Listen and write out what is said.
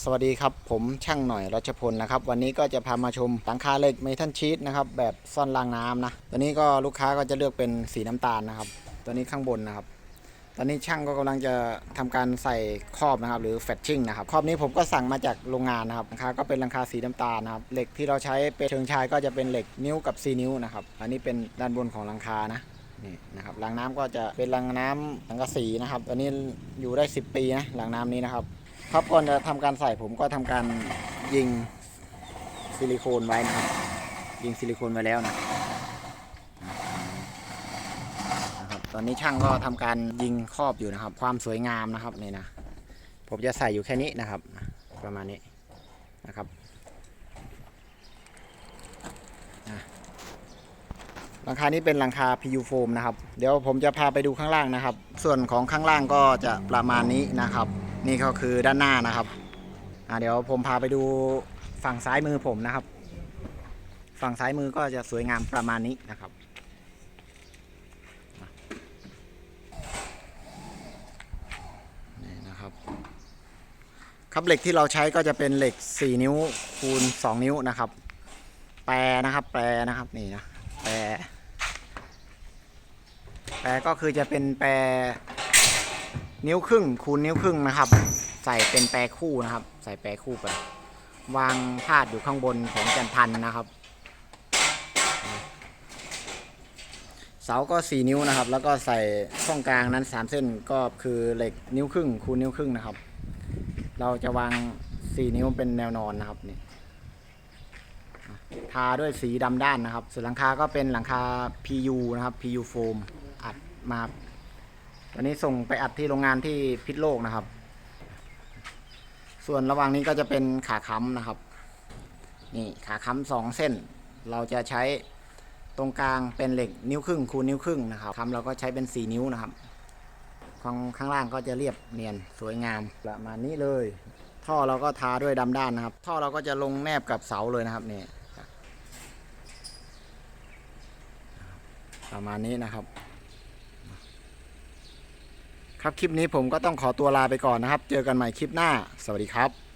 สวัสดีครับผมช่างหน่อยรัชพลนะครับวันนี้ก็จะพามาชมหลังคาเหล็กเมทัลชีตนะครับแบบซ่อนรางน้ำนะตัวนี้ก็ลูกค้าก็จะเลือกเป็นสีน้ำตาลนะครับ ตัวนี้ข้างบนนะครับ ตอนนี้ช่างก็กำลังจะทำการใส่ครอบนะครับ หรือแฟตชิ่งนะครับครอบนี้ผมก็สั่งมาจากโรงงานนะครับหลังคาก็เป็นหลังคาสีน้ำตาลนะครับเหล็กที่เราใช้เป็นเชิงชายก็จะเป็นเหล็กนิ้วกับ4นิ้วนะครับอันนี้เป็นด้านบนของหลังคานะนี่นะครับรางน้ำก็จะเป็นรางน้ำสังกะสีนะครับ ตัวนี้อยู่ได้ 10 ปีนะรางน้ำนี้นะครับ ครับก่อนจะทำการใส่ผมก็ทำการยิงซิลิโคนไว้นะครับ ยิงซิลิโคนไว้แล้วนะนะครับตอนนี้ช่างก็ทำการยิงครอบอยู่นะครับ ความสวยงามนะครับนี่นะผมจะใส่อยู่แค่นี้นะครับ ประมาณนี้นะครับหลังคานี้เป็นหลังคา PU โฟมนะครับ เดี๋ยวผมจะพาไปดูข้างล่างนะครับ ส่วนของข้างล่างก็จะประมาณนี้นะครับ นี่ก็คือด้านหน้านะครับเดี๋ยวผมพาไปดูฝั่งซ้ายมือผมนะครับ ฝั่งซ้ายมือก็จะสวยงามประมาณนี้นะครับนี่นะครับครับเหล็กที่เราใช้ก็จะเป็นเหล็ก 4 นิ้วคูณ 2 นิ้วนะครับ แปรนะครับ แปรนะครับนี่นะแปรแปรก็คือจะเป็นแปร นิ้วครึ่งคูณนิ้วครึ่งนะครับ ใส่เป็นแปรคู่นะครับ ใส่แปรคู่ไป วางพาดอยู่ข้างบนของจันพันนะครับ เสาก็ 4 นิ้วนะครับ แล้วก็ใส่ช่องกลางนั้น 3 เส้นก็คือเหล็กนิ้วครึ่งคูณนิ้วครึ่งนะครับ เราจะวาง 4 นิ้วเป็นแนวนอนนะครับนี่ทาด้วยสีดำด้านนะครับส่วนหลังคาก็เป็นหลังคา PU นะครับ PU โฟมอัดมา ตอนนี้ส่งไปอัดที่โรงงานที่พิษโลกนะครับ ส่วนระหว่างนี้ก็จะเป็นขาค้ำนะครับ นี่ขาค้ำสองเส้น เราจะใช้ตรงกลางเป็นเหล็กนิ้วครึ่งคูณนิ้วครึ่งนะครับค้ำเราก็ใช้เป็นสี่นิ้วนะครับของข้างล่างก็จะเรียบเนียนสวยงามประมาณนี้เลย ท่อเราก็ทาด้วยดำด้านนะครับ ท่อเราก็จะลงแนบกับเสาเลยนะครับนี่ประมาณนี้นะครับ ครับคลิปนี้ผมก็ต้องขอตัวลาไปก่อนนะครับ เจอกันใหม่คลิปหน้า สวัสดีครับ